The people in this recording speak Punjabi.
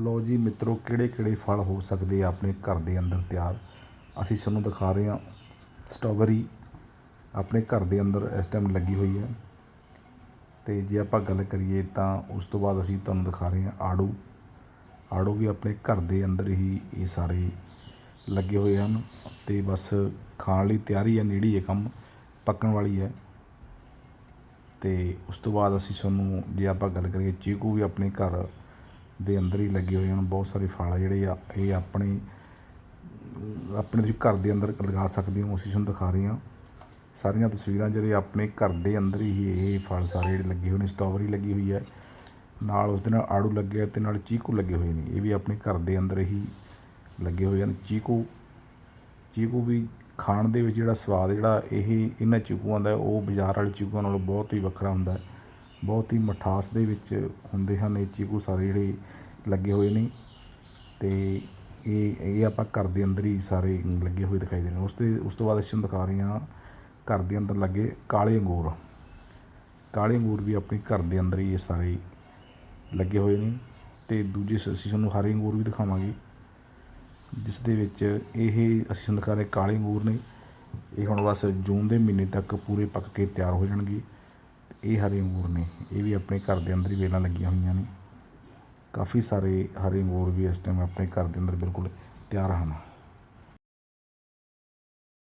ਲਓ ਜੀ ਮਿੱਤਰੋ ਕਿਹੜੇ ਕਿਹੜੇ ਫਲ ਹੋ ਸਕਦੇ ਆ ਆਪਣੇ ਘਰ ਦੇ ਅੰਦਰ ਤਿਆਰ? ਅਸੀਂ ਤੁਹਾਨੂੰ ਦਿਖਾ ਰਹੇ ਹਾਂ ਸਟ੍ਰਾਬੇਰੀ ਆਪਣੇ ਘਰ ਦੇ ਅੰਦਰ ਇਸ ਟਾਈਮ ਲੱਗੀ ਹੋਈ ਹੈ। ਤੇ ਜੇ ਆਪਾਂ ਗੱਲ ਕਰੀਏ ਤਾਂ ਉਸ ਤੋਂ ਬਾਅਦ ਅਸੀਂ ਤੁਹਾਨੂੰ ਦਿਖਾ ਰਹੇ ਹਾਂ ਆੜੂ। ਆੜੂ ਵੀ ਆਪਣੇ ਘਰ ਦੇ ਅੰਦਰ ਹੀ ਇਹ ਸਾਰੇ ਲੱਗੇ ਹੋਏ ਹਨ ਤੇ ਬਸ ਖਾਣ ਲਈ ਤਿਆਰੀ ਹੈ, ਨੇੜੀ ਹੈ, ਕੰਮ ਪੱਕਣ ਵਾਲੀ ਹੈ। ਤੇ ਉਸ ਤੋਂ ਬਾਅਦ ਅਸੀਂ ਤੁਹਾਨੂੰ, ਜੇ ਆਪਾਂ ਗੱਲ ਕਰੀਏ ਚੀਕੂ ਵੀ ਆਪਣੇ ਘਰ ਦੇ ਅੰਦਰ ਹੀ ਲੱਗੇ ਹੋਏ ਹਨ। ਬਹੁਤ ਸਾਰੇ ਫਲ ਆ ਜਿਹੜੇ ਆ, ਇਹ ਆਪਣੇ ਆਪਣੇ ਤੁਸੀਂ ਘਰ ਦੇ ਅੰਦਰ ਲਗਾ ਸਕਦੇ ਹੋ। ਅਸੀਂ ਤੁਹਾਨੂੰ ਦਿਖਾ ਰਹੇ। ਹਾਂ ਸਾਰੀਆਂ ਤਸਵੀਰਾਂ ਜਿਹੜੇ ਆਪਣੇ ਘਰ ਦੇ ਅੰਦਰ ਹੀ ਇਹ ਫਲ ਸਾਰੇ ਜਿਹੜੇ ਲੱਗੇ ਹੋਏ ਨੇ। ਸਟ੍ਰਾਬੇਰੀ ਲੱਗੀ ਹੋਈ ਹੈ। ਨਾਲ ਉਸ ਦੇ ਨਾਲ ਆੜੂ ਲੱਗੇ ਆ ਤੇ ਨਾਲ ਚੀਕੂ ਲੱਗੇ ਹੋਏ ਨੇ। ਇਹ ਵੀ ਆਪਣੇ ਘਰ ਦੇ ਅੰਦਰ ਹੀ ਲੱਗੇ ਹੋਏ ਹਨ। ਚੀਕੂ ਚੀਕੂ ਵੀ ਖਾਣ ਦੇ ਵਿੱਚ ਜਿਹੜਾ ਸਵਾਦ ਜਿਹੜਾ ਇਹ ਇਹਨਾਂ ਚੀਕੂਆਂ ਦਾ ਉਹ ਬਾਜ਼ਾਰ ਵਾਲੇ ਚੀਕੂਆਂ ਨਾਲੋਂ ਬਹੁਤ ਹੀ ਵੱਖਰਾ ਹੁੰਦਾ ਹੈ। ਬਹੁਤ ਹੀ ਮਿਠਾਸ ਦੇ ਵਿੱਚ ਹੁੰਦੇ ਹਨ ਇਹ ਚੀਕੂ ਸਾਰੇ ਜਿਹੜੇ ਲੱਗੇ ਹੋਏ ਨੇ ਤੇ ਇਹ ਇਹ ਆਪਾਂ ਘਰ ਦੇ ਅੰਦਰ ਹੀ ਸਾਰੇ ਲੱਗੇ ਹੋਏ ਦਿਖਾਈ ਦੇ ਰਹੇ ਉਸ ਤੇ, ਉਸ ਤੋਂ ਬਾਅਦ ਅਸੀਂ ਤੁਹਾਨੂੰ ਦਿਖਾ ਰਹੇ ਹਾਂ ਘਰ ਦੇ ਅੰਦਰ ਲੱਗੇ ਕਾਲੇ ਅੰਗੂਰ। ਕਾਲੇ ਅੰਗੂਰ ਵੀ ਆਪਣੇ ਘਰ ਦੇ ਅੰਦਰ ਹੀ ਇਹ ਸਾਰੇ ਲੱਗੇ ਹੋਏ ਨੇ ਤੇ ਦੂਜੇ ਅਸੀਂ ਤੁਹਾਨੂੰ ਹਰੇ ਅੰਗੂਰ ਵੀ ਦਿਖਾਵਾਂਗੇ, ਜਿਸ ਦੇ ਵਿੱਚ ਇਹ, ਅਸੀਂ ਤੁਹਾਨੂੰ ਦਿਖਾ ਰਹੇ ਕਾਲੇ ਅੰਗੂਰ ਨੇ। ਇਹ ਹੁਣ ਬਸ ਜੂਨ ਦੇ ਮਹੀਨੇ ਤੱਕ ਪੂਰੇ ਪੱਕ ਕੇ ਤਿਆਰ ਹੋ ਜਾਣਗੇ। ਇਹ ਹਰੇ ਅੰਗੂਰ ਨੇ, ਇਹ ਵੀ ਆਪਣੇ ਘਰ ਦੇ ਅੰਦਰ ਹੀ ਵੇਲਾਂ ਲੱਗੀਆਂ ਹੋਈਆਂ ਨੇ। ਕਾਫੀ ਸਾਰੇ ਹਰੇ ਅੰਗੂਰ ਵੀ ਇਸ ਟਾਈਮ ਆਪਣੇ ਘਰ ਦੇ ਅੰਦਰ ਬਿਲਕੁਲ ਤਿਆਰ ਹਨ।